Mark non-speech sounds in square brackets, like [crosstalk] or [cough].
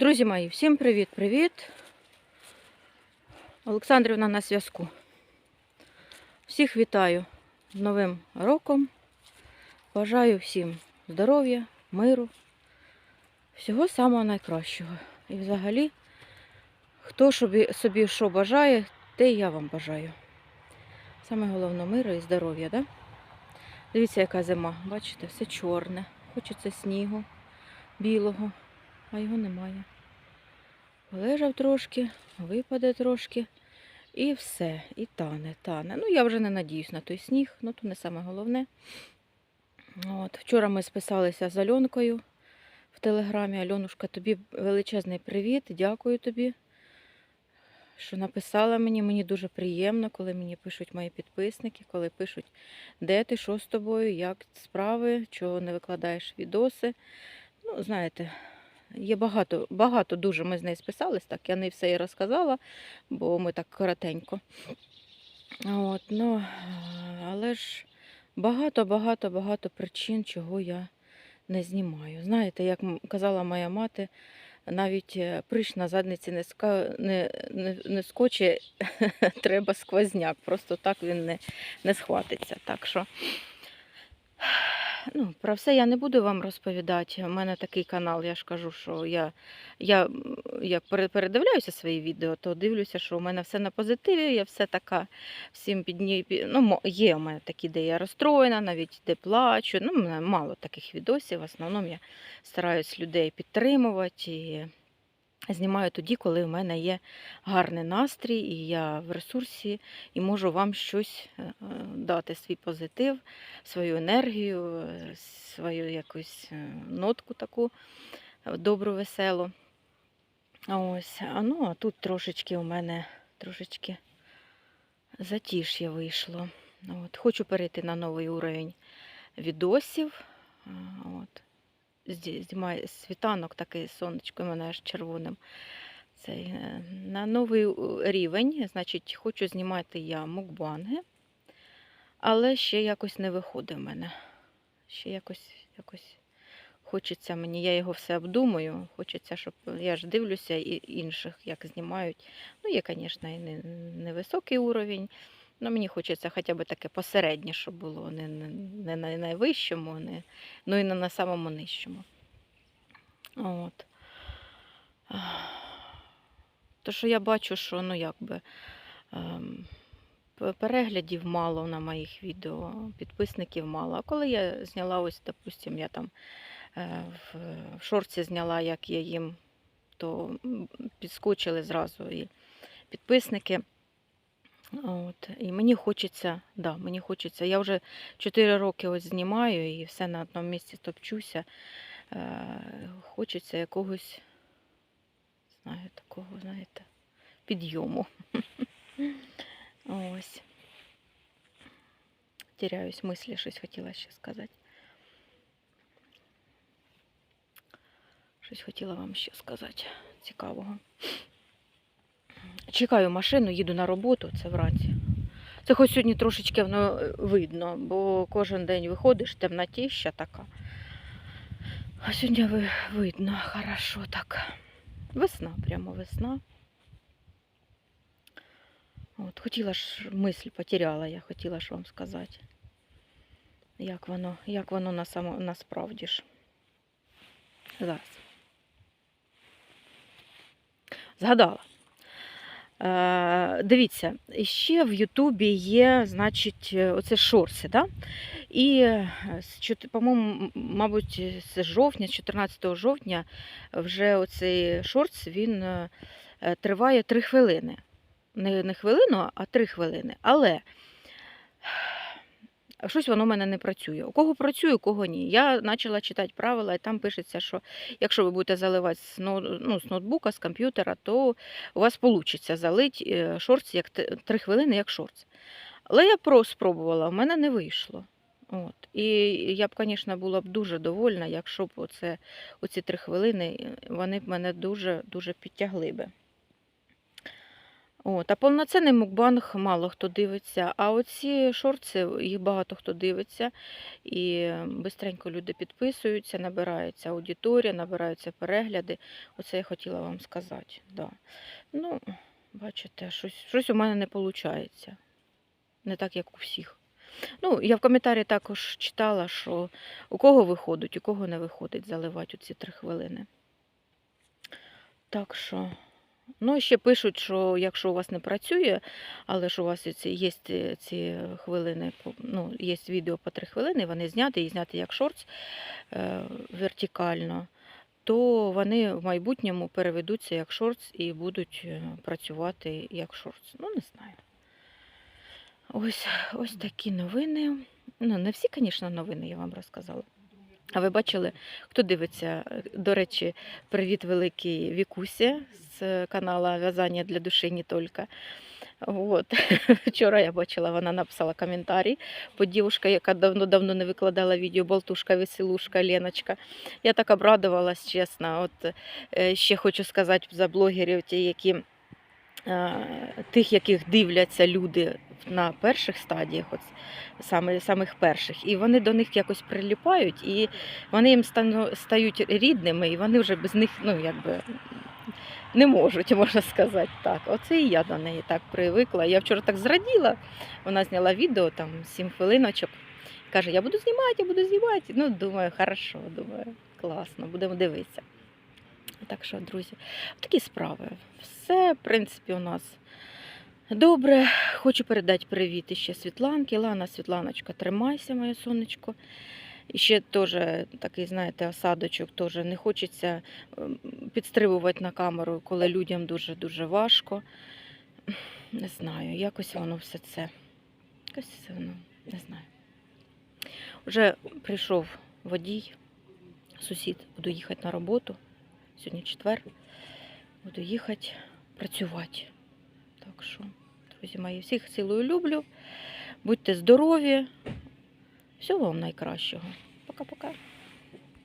Друзі мої, всім привіт-привіт. Олександрівна на зв'язку. Всіх вітаю Новим роком. Бажаю всім здоров'я, миру, всього самого найкращого. І взагалі, хто собі, що бажає, те й я вам бажаю. Саме головне миру і здоров'я, да? Дивіться, яка зима. Бачите, все чорне. Хочеться снігу, білого, а його немає. Полежав трошки, випаде трошки, і все, і тане, тане. Ну, я вже не надіюсь на той сніг, ну то не саме головне. От, вчора ми списалися з Альонкою в телеграмі. Альонушка, тобі величезний привіт, дякую тобі, що написала мені. Мені дуже приємно, коли мені пишуть мої підписники, коли пишуть, де ти, що з тобою, як справи, чого не викладаєш відоси. Ну, знаєте, Є багато, багато дуже ми з нею списались, так я не все і розказала, бо ми так коротенько. От, ну, але ж багато, багато, багато причин, чого я не знімаю. Знаєте, як казала моя мати, навіть е, прищ на задниці не, ска... не, не, не скоче, [laughs] треба сквозняк. Просто так він не, не схватиться. Так що Ну, про все я не буду вам розповідати. У мене такий канал, я ж кажу, що я, я як передивляюся свої відео, то дивлюся, що у мене все на позитиві, я все така всім підні... пі- Ну, є у мене такі, де я розстроєна, навіть де плачу. Ну, у мене мало таких відосів. В основному я стараюсь людей підтримувати. І знімаю тоді, коли в мене є гарний настрій, і я в ресурсі і можу вам щось е, е, дати, свій позитив, свою енергію, е, свою якусь нотку таку добру, веселу. Ось, а ну, а тут трошечки у мене трошечки затіш'я вийшло. От, хочу перейти на новий уровень відосів. От. Знімаю світанок такий сонечко, мене аж червоним. Цей, е, на новий рівень, значить, хочу знімати я мукбанги, але ще якось не виходить в мене. Ще якось, якось хочеться мені, я його все обдумую. Хочеться, щоб я ж дивлюся і інших, як знімають. Ну, є, звісно, і невисокий уровень. Ну, мені хочеться хоча б таке посереднє, щоб було не, не, на найвищому, не, ну і не на самому нижчому. От. То, що я бачу, що ну якби ем, переглядів мало на моїх відео, підписників мало. А коли я зняла ось, допустим, я там е, в, в шорці зняла, як я їм, то підскочили зразу і підписники. От, і мені хочеться, да, мені хочеться. Я вже 4 роки ось знімаю і все на одному місці топчуся. Е, хочеться якогось, знаю, такого, знаєте, підйому. [laughs] Ось. Теряюсь мислі, щось хотіла ще сказати. Щось хотіла вам ще сказати цікавого. Чекаю машину, їду на роботу, це вранці. Це хоч сьогодні трошечки воно е, видно, бо кожен день виходиш, темнотіща така. А сьогодні видно, хорошо так. Весна, прямо весна. От, хотіла ж, мисль потеряла, я хотіла ж вам сказати. Як воно, як воно на само, насправді ж. Зараз. Згадала. Е, дивіться, ще в Ютубі є, значить, е, оце шорси, да? І, е, по-моєму, мабуть, з жовтня, з 14 жовтня, вже оцей шорс він триває 3 хвилини. Не, не хвилину, а 3 хвилини. Але щось воно в мене не працює. У кого працює, у кого ні. Я почала читати правила, і там пишеться, що якщо ви будете заливати ну, з ноутбука, з комп'ютера, то у вас вийде залити шорт як 3 хвилини, як шорт. Але я про спробувала, в мене не вийшло. От. І я б, звісно, була б дуже довольна, якщо б оце, оці три хвилини е, вони б мене дуже-дуже підтягли би. От, а повноцінний мукбанг мало хто дивиться. А оці шорти, їх багато хто дивиться. І бистренько люди підписуються, набирається аудиторія, набираються перегляди. Оце я хотіла вам сказати. Да. Ну, бачите, щось, щось у мене не виходить. Не так, як у всіх. Ну, я в коментарі також читала, що у кого виходить, у кого не виходить заливати ці три хвилини. Так що. Ну, ще пишуть, що якщо у вас не працює, але ж у вас є ці- ці хвилини, ну, є відео по три хвилини, вони зняті і зняті як шортс е, вертикально, то вони в майбутньому переведуться як шортс і будуть е, працювати як шортс. Ну, не знаю. Ось, ось такі новини. Ну, не всі, звісно, новини я вам розказала. А ви бачили, хто дивиться? До речі, привіт великий Вікусі з канала В'язання для душі не тільки. От. [laughs] Вчора я бачила, вона написала коментарі. Подівушка, яка давно-давно не викладала відео, болтушка, веселушка, Леночка. Я так обрадувалась, чесно. От е, ще хочу сказати за блогерів, ті, які тих, яких дивляться люди на перших стадіях, от, саме, самих перших, і вони до них якось приліпають, і вони їм стану- стають рідними, і вони вже без них, ну, якби. Не можуть, [laughs] можна сказати так. Оце і я до неї так привикла. Я вчора так зраділа. Вона зняла відео там 7 хвилиночок. Каже, я буду знімати, я буду знімати. Ну, думаю, хорошо, думаю, класно, будемо дивитися. Так що, друзі, такі справи. Все, в принципі, у нас добре. Хочу передати привіт ще Світланки. Лана, Світланочка, тримайся, моє сонечко. І ще теж такий, знаєте, осадочок, теж не хочеться підстрибувати на камеру, коли людям дуже-дуже важко. Не знаю, якось воно все це. Якось все воно, не знаю. Вже прийшов водій, сусід, буду їхати на роботу. Сьогодні четвер. Буду їхати працювати. Так що, друзі мої, всіх цілою люблю. Будьте здорові. Всього вам найкращого. Пока-пока.